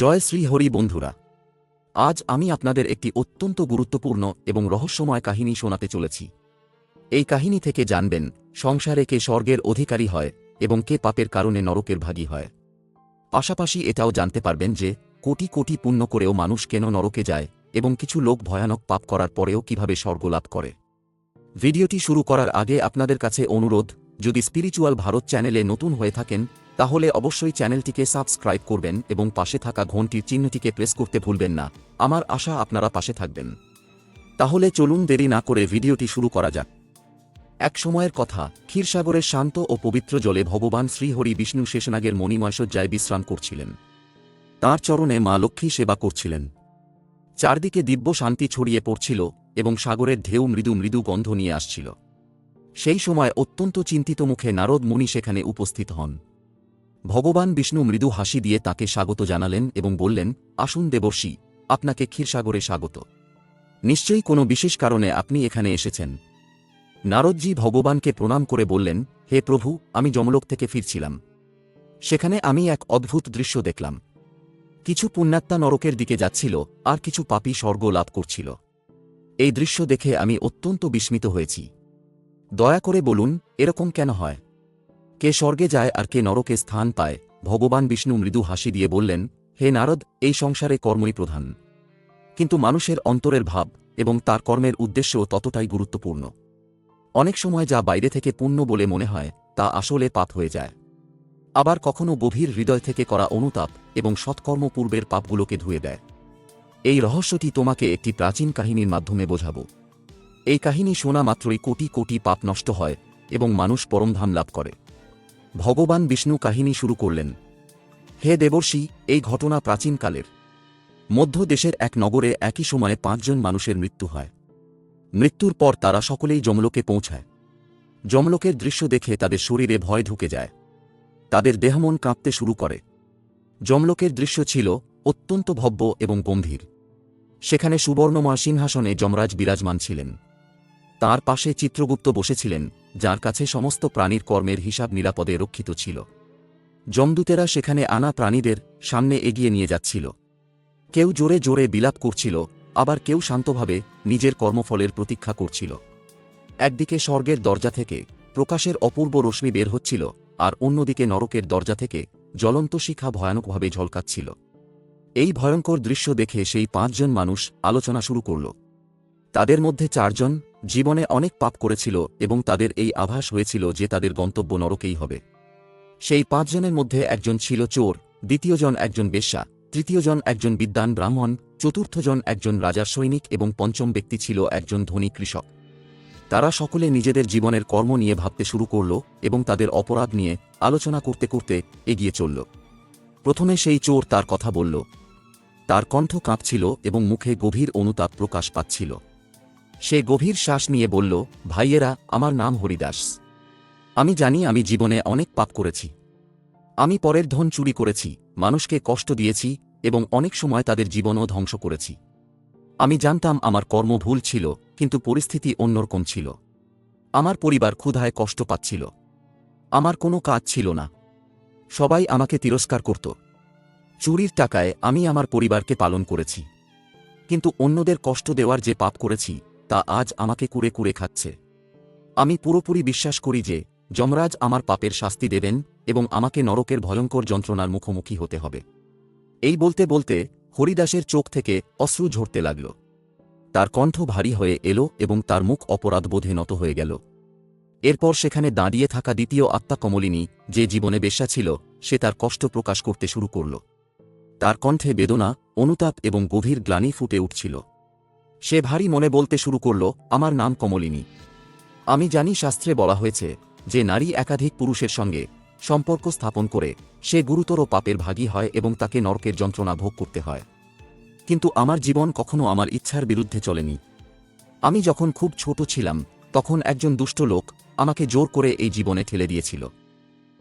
জয় শ্রী হরি বন্ধুরা। আজ আমি আপনাদের একটি অত্যন্ত গুরুত্বপূর্ণ এবং রহস্যময় কাহিনী শোনাতে চলেছি। এই কাহিনী থেকে জানবেন সংসারে কে স্বর্গের অধিকারী হয় এবং কে পাপের কারণে নরকের ভাগী হয়। পাশাপাশি এটাও জানতে পারবেন যে কোটি কোটি পুণ্য করেও মানুষ কেন নরকে যায় এবং কিছু লোক ভয়ানক পাপ করার পরেও কীভাবে স্বর্গ লাভ করে। ভিডিওটি শুরু করার আগে আপনাদের কাছে অনুরোধ, যদি স্পিরিচুয়াল ভারত চ্যানেলে নতুন হয়ে থাকেন তাহলে অবশ্যই চ্যানেলটিকে সাবস্ক্রাইব করবেন এবং পাশে থাকা ঘন্টির চিহ্নটিকে প্রেস করতে ভুলবেন না। আমার আশা আপনারা পাশে থাকবেন। তাহলে চলুন দেরি না করে ভিডিওটি শুরু করা যাক। এক সময়ের কথা ক্ষীরসাগরের শান্ত ও পবিত্র জলে ভগবান শ্রীহরি বিষ্ণু শেষনাগের মণিময়সজ্জায় বিশ্রাম করছিলেন। তাঁর চরণে মা লক্ষ্মী সেবা করছিলেন। চারদিকে দিব্য শান্তি ছড়িয়ে পড়ছিল এবং সাগরের ঢেউ মৃদু মৃদু গন্ধ নিয়ে আসছিল। সেই সময় অত্যন্ত চিন্তিত মুখে নারদ মুনি সেখানে উপস্থিত হন। ভগবান বিষ্ণু মৃদু হাসি দিয়ে তাকে স্বাগত জানালেন এবং বললেন, আসুন দেবর্ষি, আপনাকে ক্ষীরসাগরে স্বাগত। নিশ্চয়ই কোনো বিশেষ কারণে আপনি এখানে এসেছেন। নারদজি ভগবানকে প্রণাম করে বললেন, হে প্রভু, আমি যমলোক থেকে ফিরছিলাম। সেখানে আমি এক অদ্ভুত দৃশ্য দেখলাম। কিছু পুণ্যাত্মা নরকের দিকে যাচ্ছিল, আর কিছু পাপী স্বর্গ লাভ করছিল। এই দৃশ্য দেখে আমি অত্যন্ত বিস্মিত হয়েছি। দয়া করে বলুন, এরকম কেন হয়? কে স্বর্গে যায় আর কে নরকে স্থান পায়, ভগবান বিষ্ণু মৃদু হাসি দিয়ে বললেন, হে নারদ, এই সংসারে কর্মই প্রধান। কিন্তু মানুষের অন্তরের ভাব এবং তার কর্মের উদ্দেশ্যও ততটাই গুরুত্বপূর্ণ। অনেক সময় যা বাইরে থেকে পুণ্য বলে মনে হয়, তা আসলে পাপ হয়ে যায়। আবার কখনো গভীর হৃদয় থেকে করা অনুতাপ এবং সৎকর্ম পূর্বের পাপগুলোকে ধুয়ে দেয়। এই রহস্যটি তোমাকে একটি প্রাচীন কাহিনীর মাধ্যমে বোঝাব। এই কাহিনী শোনা মাত্রই কোটি কোটি পাপ নষ্ট হয় এবং মানুষ পরমধাম লাভ করে। ভগবান বিষ্ণু কাহিনী শুরু করলেন। হে দেবর্ষি, এই ঘটনা প্রাচীনকালের। মধ্য দেশের এক নগরে একই সময়ে পাঁচজন মানুষের মৃত্যু হয়। মৃত্যুর পর তারা সকলেই যমলোকে পৌঁছায়। যমলোকের দৃশ্য দেখে তাদের শরীরে ভয় ঢুকে যায়। তাদের দেহমন কাঁপতে শুরু করে। যমলোকের দৃশ্য ছিল অত্যন্ত ভব্য এবং গম্ভীর। সেখানে সুবর্ণময় সিংহাসনে যমরাজ বিরাজমান ছিলেন। তার পাশে চিত্রগুপ্ত বসেছিলেন, যার কাছে সমস্ত প্রাণীর কর্মের হিসাব নিরাপদে রক্ষিত ছিল। যমদূতেরা সেখানে আনা প্রাণীদের সামনে এগিয়ে নিয়ে যাচ্ছিল। কেউ জোরে জোরে বিলাপ করছিল, আবার কেউ শান্তভাবে নিজের কর্মফলের প্রতীক্ষা করছিল। একদিকে স্বর্গের দরজা থেকে প্রকাশের অপূর্ব রশ্মি বের হচ্ছিল, আর অন্যদিকে নরকের দরজা থেকে জ্বলন্ত শিখা ভয়ানকভাবে ঝলকাচ্ছিল। এই ভয়ঙ্কর দৃশ্য দেখে সেই পাঁচজন মানুষ আলোচনা শুরু করল। তাদের মধ্যে চারজন জীবনে অনেক পাপ করেছিল এবং তাদের এই আভাস হয়েছিল যে তাদের গন্তব্য নরকেই হবে। সেই পাঁচজনের মধ্যে একজন ছিল চোর, দ্বিতীয়জন একজন বেশ্যা, তৃতীয়জন একজন বিদ্বান ব্রাহ্মণ, চতুর্থজন একজন রাজার সৈনিক এবং পঞ্চম ব্যক্তি ছিল একজন ধনী কৃষক। তারা সকলে নিজেদের জীবনের কর্ম নিয়ে ভাবতে শুরু করল এবং তাদের অপরাধ নিয়ে আলোচনা করতে করতে এগিয়ে চলল। প্রথমে সেই চোর তার কথা বলল। তার কণ্ঠ কাঁপছিল এবং মুখে গভীর অনুতাপ প্রকাশ পাচ্ছিল। সে গভীর শ্বাস নিয়ে বলল, ভাইয়েরা, আমার নাম হরিদাস। আমি জানি আমি জীবনে অনেক পাপ করেছি। আমি পরের ধন চুরি করেছি, মানুষকে কষ্ট দিয়েছি এবং অনেক সময় তাদের জীবনও ধ্বংস করেছি। আমি জানতাম আমার কর্ম ভুল ছিল, কিন্তু পরিস্থিতি অন্যরকম ছিল। আমার পরিবার ক্ষুধায় কষ্ট পাচ্ছিল। আমার কোনো কাজ ছিল না। সবাই আমাকে তিরস্কার করত। চুরির টাকায় আমি আমার পরিবারকে পালন করেছি। কিন্তু অন্যদের কষ্ট দেওয়ার যে পাপ করেছি তা আজ আমাকে কুড়ে কুড়ে খাচ্ছে। আমি পুরোপুরি বিশ্বাস করি যে, যমরাজ আমার পাপের শাস্তি দেবেন এবং আমাকে নরকের ভয়ঙ্কর যন্ত্রণার মুখোমুখি হতে হবে। এই বলতে বলতে হরিদাসের চোখ থেকে অশ্রু ঝরতে লাগল। তার কণ্ঠ ভারী হয়ে এলো এবং তার মুখ অপরাধবোধে নত হয়ে গেল। এরপর সেখানে দাঁড়িয়ে থাকা দ্বিতীয় আত্মা কমলিনী, যে জীবনে বেশ্যা ছিল, সে তার কষ্ট প্রকাশ করতে শুরু করল। তার কণ্ঠে বেদনা, অনুতাপ এবং গভীর গ্লানি ফুটে উঠছিল। সে ভারী মনে বলতে শুরু করল, আমার নাম কমলিনী। আমি জানি শাস্ত্রে বলা হয়েছে যে নারী একাধিক পুরুষের সঙ্গে সম্পর্ক স্থাপন করে সে গুরুতর পাপের ভাগী হয় এবং তাকে নরকের যন্ত্রণা ভোগ করতে হয়। কিন্তু আমার জীবন কখনো আমার ইচ্ছার বিরুদ্ধে চলেনি। আমি যখন খুব ছোট ছিলাম, তখন একজন দুষ্ট লোক আমাকে জোর করে এই জীবনে ঠেলে দিয়েছিল।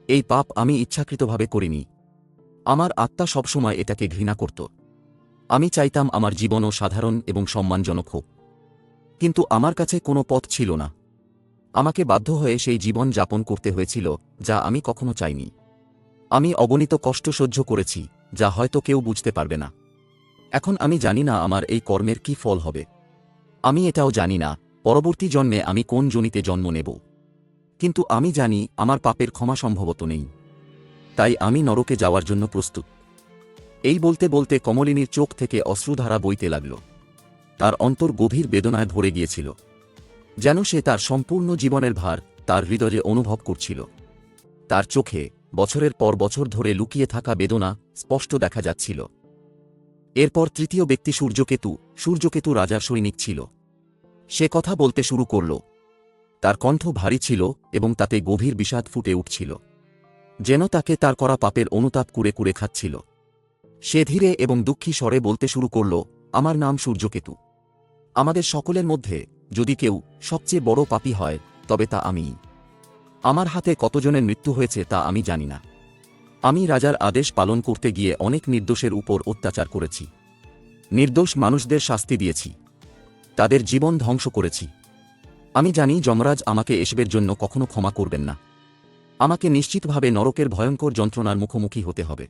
এই পাপ আমি ইচ্ছাকৃতভাবে করিনি। আমার আত্মা সবসময় এটাকে ঘৃণা করত। আমি চাইতাম আমার জীবনও সাধারণ এবং সম্মানজনক হোক। কিন্তু আমার কাছে কোনো পথ ছিল না। আমাকে বাধ্য হয়ে সেই জীবন যাপন করতে হয়েছিল, যা আমি কখনো চাইনি। আমি অগণিত কষ্ট সহ্য করেছি, যা হয়তো কেউ বুঝতে পারবে না। এখন আমি জানি না আমার এই কর্মের কি ফল হবে। আমি এটাও জানি না, পরবর্তী জন্মে আমি কোন জনিতে জন্ম নেব। কিন্তু আমি জানি আমার পাপের ক্ষমা সম্ভবত নেই। তাই আমি নরকে যাওয়ার জন্য প্রস্তুত। এই বলতে বলতে কমলিনীর চোখ থেকে অশ্রুধারা বইতে লাগল। তার অন্তর গভীর বেদনায় ভরে গিয়েছিল। যেন সে তার সম্পূর্ণ জীবনের ভার তার হৃদয়ে অনুভব করছিল। তার চোখে বছরের পর বছর ধরে লুকিয়ে থাকা বেদনা স্পষ্ট দেখা যাচ্ছিল। এরপর তৃতীয় ব্যক্তি সূর্যকেতু সূর্যকেতু রাজার সৈনিক ছিল। সে কথা বলতে শুরু করল। তার কণ্ঠ ভারী ছিল এবং তাতে গভীর বিষাদ ফুটে উঠছিল। যেন তাকে তার করা পাপের অনুতাপ কুড়ে কুড়ে খাচ্ছিল। সে ধীরে এবং দুঃখী স্বরে বলতে শুরু করল, আমার নাম সূর্যকেতু। আমাদের সকলের মধ্যে যদি কেউ সবচেয়ে বড় পাপী হয়, তবে তা আমিই আমার হাতে কতজনের মৃত্যু হয়েছে তা আমি জানি না। আমি রাজার আদেশ পালন করতে গিয়ে অনেক নির্দোষের উপর অত্যাচার করেছি। নির্দোষ মানুষদের শাস্তি দিয়েছি। তাদের জীবন ধ্বংস করেছি। আমি জানি যমরাজ আমাকে এসবের জন্য কখনো ক্ষমা করবেন না। আমাকে নিশ্চিতভাবে নরকের ভয়ঙ্কর যন্ত্রণার মুখোমুখি হতে হবে।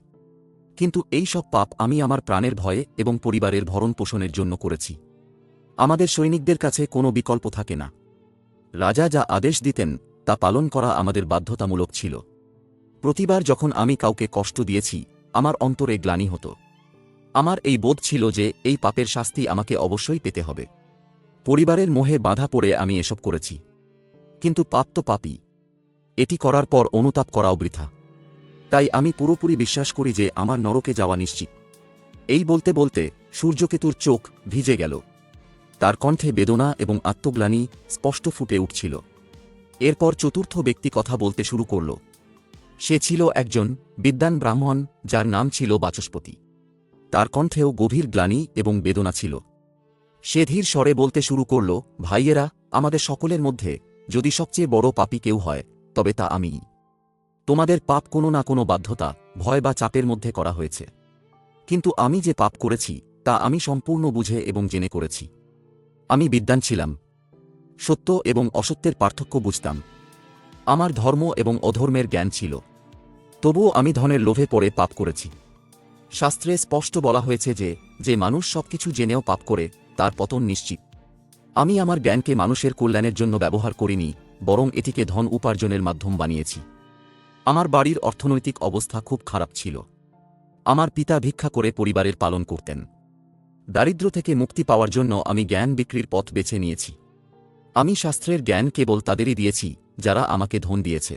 কিন্তু এই সব পাপ আমি আমার প্রাণের ভয়ে এবং পরিবারের ভরণ পোষণের জন্য করেছি। আমাদের সৈনিকদের কাছে কোনো বিকল্প থাকে না। রাজা যা আদেশ দিতেন, তা পালন করা আমাদের বাধ্যতামূলক ছিল। প্রতিবার যখন আমি কাউকে কষ্ট দিয়েছি, আমার অন্তরে গ্লানি হতো। আমার এই বোধ ছিল যে এই পাপের শাস্তি আমাকে অবশ্যই পেতে হবে। পরিবারের মোহে বাধা পড়ে আমি এসব করেছি। কিন্তু পাপ তো পাপই। এটি করার পর অনুতাপ করাও বৃথা। তাই আমি পুরোপুরি বিশ্বাস করি যে আমার নরকে যাওয়া নিশ্চিত। এই বলতে বলতে সূর্যকেতুর চোখ ভিজে গেল। তার কণ্ঠে বেদনা এবং আত্মগ্লানি স্পষ্ট ফুটে উঠছিল। এরপর চতুর্থ ব্যক্তি কথা বলতে শুরু করল। সে ছিল একজন বিদ্যান ব্রাহ্মণ যার নাম ছিল বাচস্পতি। তার কণ্ঠেও গভীর গ্লানি এবং বেদনা ছিল। সে ধীর স্বরে বলতে শুরু করল, ভাইয়েরা, আমাদের সকলের মধ্যে যদি সবচেয়ে বড় পাপী কেউ হয়, তবে তা আমিই। তোমাদের পাপ কোনো না কোনো বাধ্যতা, ভয় বা চাপের মধ্যে করা হয়েছে। কিন্তু আমি যে পাপ করেছি, তা আমি সম্পূর্ণ বুঝে এবং জেনে করেছি। আমি বিদ্যান ছিলাম। সত্য এবং অসত্যের পার্থক্য বুঝতাম। আমার ধর্ম এবং অধর্মের জ্ঞান ছিল। তবুও আমি ধনের লোভে পড়ে পাপ করেছি। শাস্ত্রে স্পষ্ট বলা হয়েছে যে যে মানুষ সবকিছু জেনেও পাপ করে, তার পতন নিশ্চিত। আমি আমার জ্ঞানকে মানুষের কল্যাণের জন্য ব্যবহার করিনি, বরং এটিকে ধন উপার্জনের মাধ্যম বানিয়েছি। আমার বাড়ির অর্থনৈতিক অবস্থা খুব খারাপ ছিল। আমার পিতা ভিক্ষা করে পরিবারের পালন করতেন। দারিদ্র্য থেকে মুক্তি পাওয়ার জন্য আমি জ্ঞান বিক্রির পথ বেছে নিয়েছি। আমি শাস্ত্রের জ্ঞান কেবল তাদেরই দিয়েছি, যারা আমাকে ধন দিয়েছে।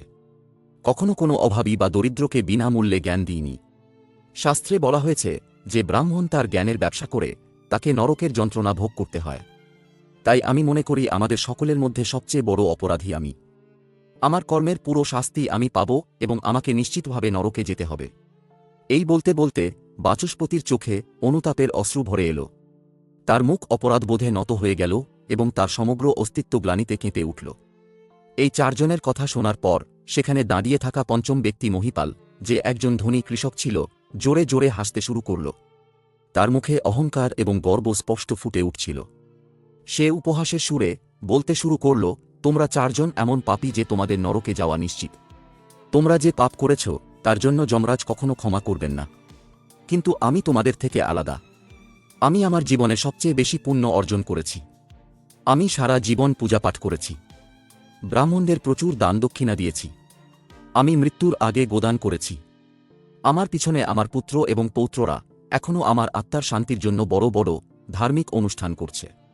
কখনো কোনো অভাবী বা দরিদ্রকে বিনামূল্যে জ্ঞান দিইনি। শাস্ত্রে বলা হয়েছে, যে ব্রাহ্মণ তার জ্ঞানের ব্যবসা করে, তাকে নরকের যন্ত্রণা ভোগ করতে হয়। তাই আমি মনে করি আমাদের সকলের মধ্যে সবচেয়ে বড় অপরাধী আমি। আমার কর্মের পুরো শাস্তি আমি পাব এবং আমাকে নিশ্চিতভাবে নরকে যেতে হবে। এই বলতে বলতে বাচস্পতির চোখে অনুতাপের অশ্রু ভরে এলো। তার মুখ অপরাধবোধে নত হয়ে গেল এবং তার সমগ্র অস্তিত্ব গ্লানিতে কেঁপে উঠল। এই চারজনের কথা শোনার পর সেখানে দাঁড়িয়ে থাকা পঞ্চম ব্যক্তি মহিপাল, যে একজন ধনী কৃষক ছিল, জোরে জোরে হাসতে শুরু করল। তার মুখে অহংকার এবং গর্ব স্পষ্ট ফুটে উঠছিল। সে উপহাসের সুরে বলতে শুরু করল তোমরা চারজন এমন পাপী যে তোমাদের নরকে যাওয়া নিশ্চিত। তোমরা যে পাপ করেছ, তার জন্য যমরাজ কখনো ক্ষমা করবেন না। কিন্তু আমি তোমাদের থেকে আলাদা। আমি আমার জীবনে সবচেয়ে বেশি পুণ্য অর্জন করেছি। আমি সারা জীবন পূজাপাঠ করেছি। ব্রাহ্মণদের প্রচুর দান দক্ষিণা দিয়েছি। আমি মৃত্যুর আগে গোদান করেছি। আমার পিছনে আমার পুত্র এবং পৌত্ররা এখনও আমার আত্মার শান্তির জন্য বড় বড় ধার্মিক অনুষ্ঠান করছে।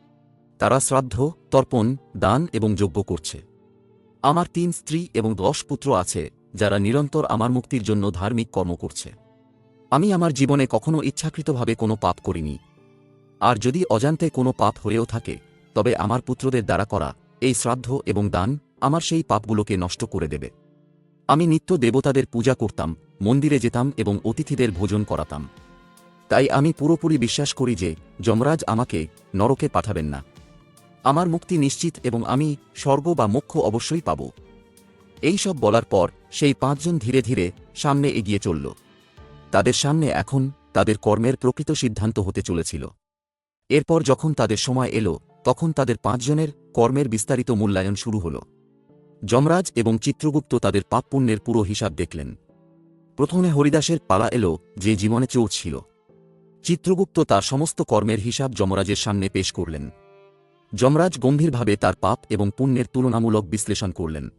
তারা শ্রাদ্ধ, তর্পণ, দান এবং যজ্ঞ করছে। আমার তিন স্ত্রী এবং দশ পুত্র আছে, যারা নিরন্তর আমার মুক্তির জন্য ধার্মিক কর্ম করছে। আমি আমার জীবনে কখনো ইচ্ছাকৃতভাবে কোনো পাপ করিনি। আর যদি অজান্তে কোনো পাপ হয়েও থাকে, তবে আমার পুত্রদের দ্বারা করা এই শ্রাদ্ধ এবং দান আমার সেই পাপগুলোকে নষ্ট করে দেবে। আমি নিত্য দেবতাদের পূজা করতাম, মন্দিরে যেতাম এবং অতিথিদের ভোজন করাতাম। তাই আমি পুরোপুরি বিশ্বাস করি যে যমরাজ আমাকে নরকে পাঠাবেন না। আমার মুক্তি নিশ্চিত এবং আমি স্বর্গ বা মোক্ষ অবশ্যই পাব। এই সব বলার পর সেই পাঁচজন ধীরে ধীরে সামনে এগিয়ে চলল। তাদের সামনে এখন তাদের কর্মের প্রকৃত সিদ্ধান্ত হতে চলেছিল। এরপর যখন তাদের সময় এলো, তখন তাদের পাঁচজনের কর্মের বিস্তারিত মূল্যায়ন শুরু হল। যমরাজ এবং চিত্রগুপ্ত তাদের পাপ পুণ্যের পুরো হিসাব দেখলেন। প্রথমে হরিদাসের পালা এলো যে জীবনে চোর ছিল। চিত্রগুপ্ত তার সমস্ত কর্মের হিসাব যমরাজের সামনে পেশ করলেন। যমরাজ গম্ভীরভাবে তার পাপ এবং পুণ্যের তুলনামূলক বিশ্লেষণ করলেন।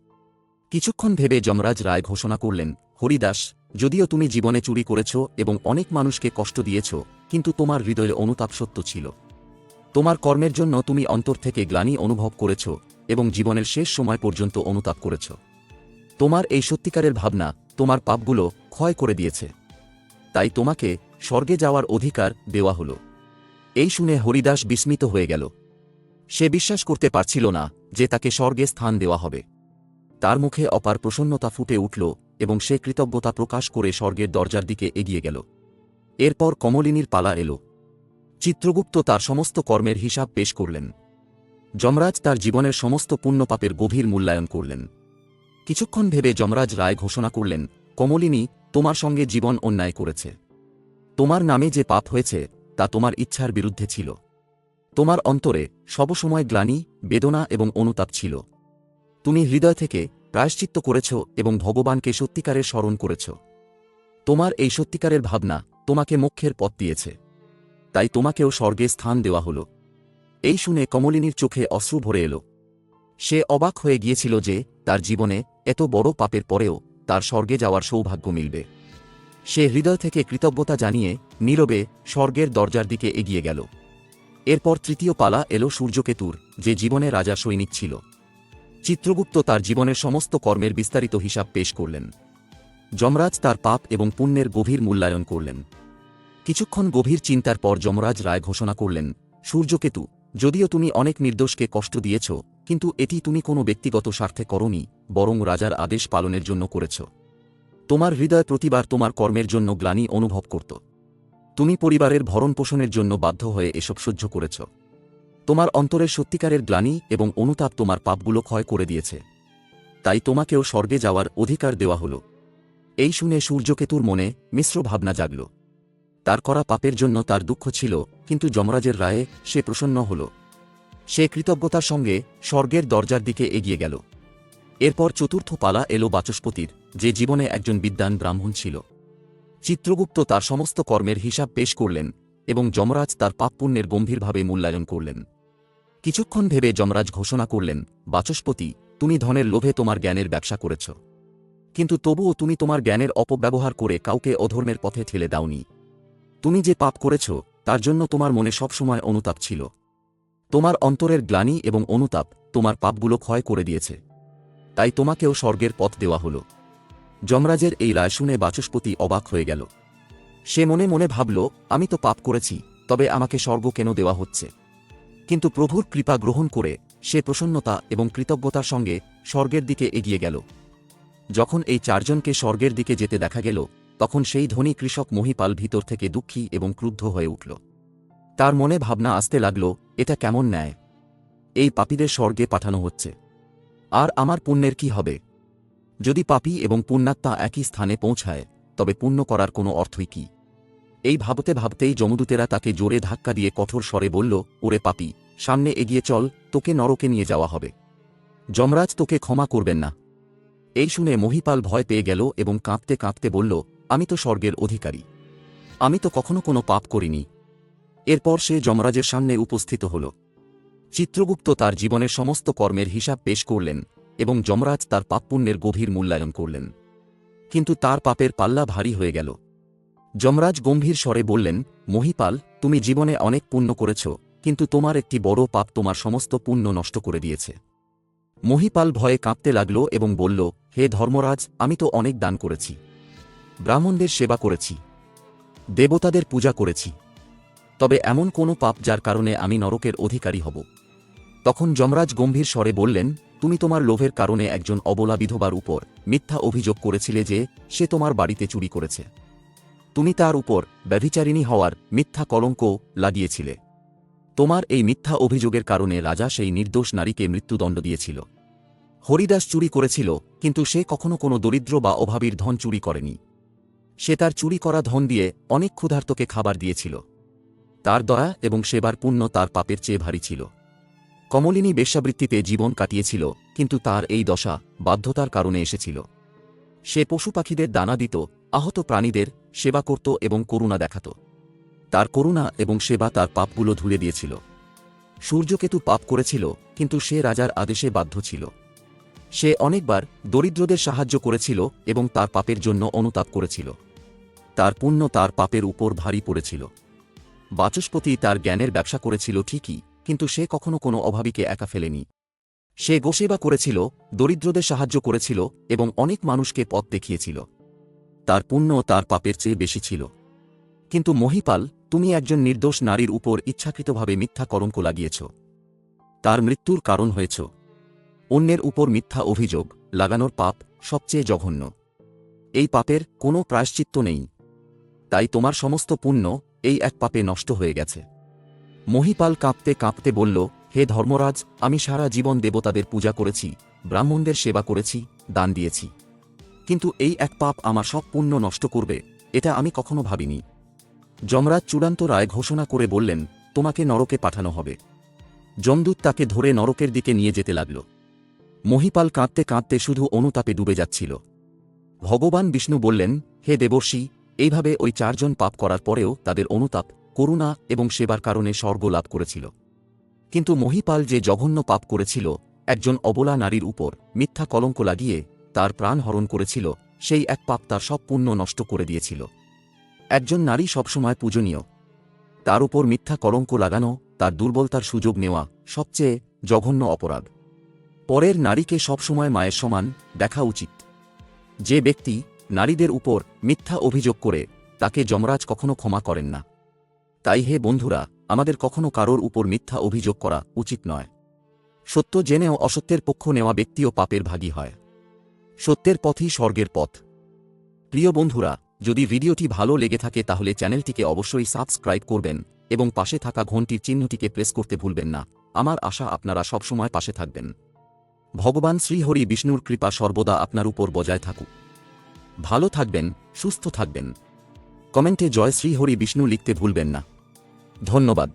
কিছুক্ষণ ভেবে যমরাজ রায় ঘোষণা করলেন, হরিদাস, যদিও তুমি জীবনে চুরি করেছ এবং অনেক মানুষকে কষ্ট দিয়েছ, কিন্তু তোমার হৃদয়ে অনুতাপ সত্য ছিল। তোমার কর্মের জন্য তুমি অন্তর থেকে গ্লানি অনুভব করেছ এবং জীবনের শেষ সময় পর্যন্ত অনুতাপ করেছ। তোমার এই সত্যিকারের ভাবনা তোমার পাপগুলো ক্ষয় করে দিয়েছে। তাই তোমাকে স্বর্গে যাওয়ার অধিকার দেওয়া হল। এই শুনে হরিদাস বিস্মিত হয়ে গেল। সে বিশ্বাস করতে পারছিল না যে তাকে স্বর্গে স্থান দেওয়া হবে। তার মুখে অপার প্রসন্নতা ফুটে উঠল এবং সে কৃতজ্ঞতা প্রকাশ করে স্বর্গের দরজার দিকে এগিয়ে গেল। এরপর কমলিনীর পালা এল। চিত্রগুপ্ত তার সমস্ত কর্মের হিসাব পেশ করলেন। যমরাজ তার জীবনের সমস্ত পুণ্যপাপের গভীর মূল্যায়ন করলেন। কিছুক্ষণ ভেবে যমরাজ রায় ঘোষণা করলেন, কমলিনী, তোমার সঙ্গে জীবন অন্যায় করেছে। তোমার নামে যে পাপ হয়েছে, তা তোমার ইচ্ছার বিরুদ্ধে ছিল। তোমার অন্তরে সবসময় গ্লানি, বেদনা এবং অনুতাপ ছিল। তুমি হৃদয় থেকে প্রায়শ্চিত্ত করেছ এবং ভগবানকে সত্যিকারের স্মরণ করেছ। তোমার এই সত্যিকারের ভাবনা তোমাকে মোক্ষের পথ দিয়েছে। তাই তোমাকেও স্বর্গে স্থান দেওয়া হল। এই শুনে কমলিনীর চোখে অশ্রু ভরে এলো। সে অবাক হয়ে গিয়েছিল যে তার জীবনে এত বড় পাপের পরেও তার স্বর্গে যাওয়ার সৌভাগ্য মিলবে। সে হৃদয় থেকে কৃতজ্ঞতা জানিয়ে নীরবে স্বর্গের দরজার দিকে এগিয়ে গেল। এরপর তৃতীয় পালা এলো সূর্যকেতুর, যে জীবনে রাজা সৈনিক ছিল। চিত্রগুপ্ত তার জীবনের সমস্ত কর্মের বিস্তারিত হিসাব পেশ করলেন। যমরাজ তার পাপ এবং পুণ্যের গভীর মূল্যায়ন করলেন। কিছুক্ষণ গভীর চিন্তার পর যমরাজ রায় ঘোষণা করলেন, সূর্যকেতু, যদিও তুমি অনেক নির্দোষকে কষ্ট দিয়েছ, কিন্তু এটি তুমি কোনো ব্যক্তিগত স্বার্থে করনি, বরং রাজার আদেশ পালনের জন্য করেছ। তোমার হৃদয় প্রতিবার তোমার কর্মের জন্য গ্লানি অনুভব করত। তুমি পরিবারের ভরণ পোষণের জন্য বাধ্য হয়ে এসব সহ্য করেছ। তোমার অন্তরের সত্যিকারের গ্লানি এবং অনুতাপ তোমার পাপগুলো ক্ষয় করে দিয়েছে। তাই তোমাকেও স্বর্গে যাওয়ার অধিকার দেওয়া হল। এই শুনে সূর্যকেতুর মনে মিশ্র ভাবনা জাগল। তার করা পাপের জন্য তার দুঃখ ছিল, কিন্তু যমরাজের রায়ে সে প্রসন্ন হল। সে কৃতজ্ঞতার সঙ্গে স্বর্গের দরজার দিকে এগিয়ে গেল। এরপর চতুর্থ পালা এলো বাচস্পতির, যে জীবনে একজন বিদ্যান ব্রাহ্মণ ছিল। চিত্রগুপ্ত তার সমস্ত কর্মের হিসাব পেশ করলেন এবং যমরাজ তার পাপপুণ্যের গম্ভীরভাবে মূল্যায়ন করলেন। কিছুক্ষণ ভেবে যমরাজ ঘোষণা করলেন, বাচস্পতি, তুমি ধনের লোভে তোমার জ্ঞানের ব্যবসা করেছ। কিন্তু তবুও তুমি তোমার জ্ঞানের অপব্যবহার করে কাউকে অধর্মের পথে ঠেলে দাওনি। তুমি যে পাপ করেছ, তার জন্য তোমার মনে সবসময় অনুতাপ ছিল। তোমার অন্তরের গ্লানি এবং অনুতাপ তোমার পাপগুলো ক্ষয় করে দিয়েছে। তাই তোমাকেও স্বর্গের পথ দেওয়া হল। যমরাজের এই রায় শুনে বাচস্পতি অবাক হয়ে গেল। সে মনে মনে ভাবল, আমি তো পাপ করেছি, তবে আমাকে স্বর্গ কেন দেওয়া হচ্ছে? কিন্তু প্রভুর কৃপা গ্রহণ করে সে প্রসন্নতা এবং কৃতজ্ঞতার সঙ্গে স্বর্গের দিকে এগিয়ে গেল। যখন এই চারজনকে স্বর্গের দিকে যেতে দেখা গেল, তখন সেই ধনী কৃষক মহিপাল ভিতর থেকে দুঃখী এবং ক্রুদ্ধ হয়ে উঠল। তার মনে ভাবনা আসতে লাগল, এটা কেমন ন্যায়? এই পাপীদের স্বর্গে পাঠানো হচ্ছে। আর আমার পুণ্যের কি হবে? যদি পাপী এবং পুণ্যাত্মা একই স্থানে পৌঁছায়, তবে পুণ্য করার কোনো অর্থই কি? এই ভাবতে ভাবতেই যমদূতেরা তাকে জোরে ধাক্কা দিয়ে কঠোর স্বরে বলল, ওরে পাপি, সামনে এগিয়ে চল, তোকে নরকে নিয়ে যাওয়া হবে। যমরাজ তোকে ক্ষমা করবেন না। এই শুনে মহিপাল ভয় পেয়ে গেল এবং কাঁপতে কাঁপতে বলল, আমি তো স্বর্গের অধিকারী। আমি তো কখনো কোনো পাপ করিনি। এরপর সে যমরাজের সামনে উপস্থিত হল। চিত্রগুপ্ত তার জীবনের সমস্ত কর্মের হিসাব পেশ করলেন। এবং যমরাজ তার পাপপুণ্যের গভীর মূল্যায়ন করলেন। কিন্তু তার পাপের পাল্লা ভারী হয়ে গেল। যমরাজ গম্ভীর স্বরে বললেন, মহিপাল, তুমি জীবনে অনেক পুণ্য করেছ, কিন্তু তোমার একটি বড় পাপ তোমার সমস্ত পুণ্য নষ্ট করে দিয়েছে মহিপাল ভয়ে কাঁপতে লাগল এবং বলল, হে ধর্মরাজ, আমি তো অনেক দান করেছি। ব্রাহ্মণদের সেবা করেছি। দেবতাদের পূজা করেছি। তবে এমন কোনো পাপ যার কারণে আমি নরকের অধিকারী হব তখন যমরাজ গম্ভীর স্বরে বললেন তুমি তোমার লোভের কারণে একজন অবলা বিধবার উপর মিথ্যা অভিযোগ করেছিলে যে সে তোমার বাড়িতে চুরি করেছে। তুমি তার উপর ব্যভিচারিণী হওয়ার মিথ্যা কলঙ্ক লাগিয়েছিলে। তোমার এই মিথ্যা অভিযোগের কারণে রাজা সেই নির্দোষ নারীকে মৃত্যুদণ্ড দিয়েছিল। হরিদাস চুরি করেছিল, কিন্তু সে কখনো কোনো দরিদ্র বা অভাবীর ধন চুরি করেনি। সে তার চুরি করা ধন দিয়ে অনেক ক্ষুধার্তকে খাবার দিয়েছিল। তার দয়া এবং সেবার পুণ্য তার পাপের চেয়ে ভারী ছিল। কমলিনী বেশ্যাবৃত্তিতে জীবন কাটিয়েছিল, কিন্তু তার এই দশা বাধ্যতার কারণে এসেছিল। সে পশু পাখিদের দানা দিত, আহত প্রাণীদের সেবা করত এবং করুণা দেখাত। তার করুণা এবং সেবা তার পাপগুলো ধুলে দিয়েছিল। সূর্যকেতু পাপ করেছিল, কিন্তু সে রাজার আদেশে বাধ্য ছিল। সে অনেকবার দরিদ্রদের সাহায্য করেছিল এবং তার পাপের জন্য অনুতাপ করেছিল। তার পুণ্য তার পাপের উপর ভারী পড়েছিল। বাচস্পতি তার জ্ঞানের ব্যবসা করেছিল ঠিকই কিন্তু সে কখনো কোনো অভাবীকে একা ফেলেনি। সে গোসেবা করেছিল, দরিদ্রদের সাহায্য করেছিল এবং অনেক মানুষকে পথ দেখিয়েছিল। তার পুণ্য তার পাপের চেয়ে বেশি ছিল। কিন্তু মহিপাল, তুমি একজন নির্দোষ নারীর উপর ইচ্ছাকৃতভাবে মিথ্যা কলঙ্ক লাগিয়েছ তার মৃত্যুর কারণ হয়েছ। অন্যের উপর মিথ্যা অভিযোগ, লাগানোর পাপ সবচেয়ে জঘন্য। এই পাপের কোনো প্রায়শ্চিত্ত নেই। তাই তোমার সমস্ত পুণ্য এই এক পাপে নষ্ট হয়ে গেছে। মহিপাল কাঁপতে কাঁপতে বলল, হে ধর্মরাজ, আমি সারা জীবন দেবতাদের পূজা করেছি, ব্রাহ্মণদের সেবা করেছি, দান দিয়েছি। কিন্তু এই এক পাপ আমার সব পুণ্য নষ্ট করবে, এটা আমি কখনো ভাবিনি। যমরাজ চূড়ান্ত রায় ঘোষণা করে বললেন, তোমাকে নরকে পাঠানো হবে। যমদূত তাকে ধরে নরকের দিকে নিয়ে যেতে লাগল। মহিপাল কাঁদতে কাঁদতে শুধু অনুতাপে ডুবে যাচ্ছিল। ভগবান বিষ্ণু বললেন, হে দেবর্ষি, এইভাবে ওই চারজন পাপ করার পরেও তাদের অনুতাপ করুণা এবং সেবার কারণে স্বর্গ লাভ করেছিল। কিন্তু মহিপাল যে জঘন্য পাপ করেছিল, একজন অবলা নারীর উপর মিথ্যা কলঙ্ক লাগিয়ে তার প্রাণ হরণ করেছিল, সেই এক পাপ তার সব পুণ্য নষ্ট করে দিয়েছিল। একজন নারী সবসময় পূজনীয়। তার উপর মিথ্যা কলঙ্ক লাগানো, তার দুর্বলতার সুযোগ নেওয়া সবচেয়ে জঘন্য অপরাধ। পরের নারীকে সবসময় মায়ের সমান দেখা উচিত। যে ব্যক্তি নারীদের উপর মিথ্যা অভিযোগ করে, তাকে যমরাজ কখনো ক্ষমা করেন না। তাই হে বন্ধুরা, আমাদের কখনো কারোর উপর মিথ্যা অভিযোগ করা উচিত নয়। সত্য জেনেও অসত্যের পক্ষ নেওয়া ব্যক্তিও পাপের ভাগী হয়। সত্যের পথই স্বর্গের পথ। প্রিয় বন্ধুরা, যদি ভিডিওটি ভালো লেগে থাকে তাহলে চ্যানেলটিকে অবশ্যই সাবস্ক্রাইব করবেন এবং পাশে থাকা ঘন্টির চিহ্নটিকে প্রেস করতে ভুলবেন না। আমার আশা আপনারা সবসময় পাশে থাকবেন। ভগবান শ্রীহরি বিষ্ণুর কৃপা সর্বদা আপনার উপর বজায় থাকুক। ভালো থাকবেন, সুস্থ থাকবেন। কমেন্টে জয় শ্রীহরি বিষ্ণু লিখতে ভুলবেন না। ধন্যবাদ।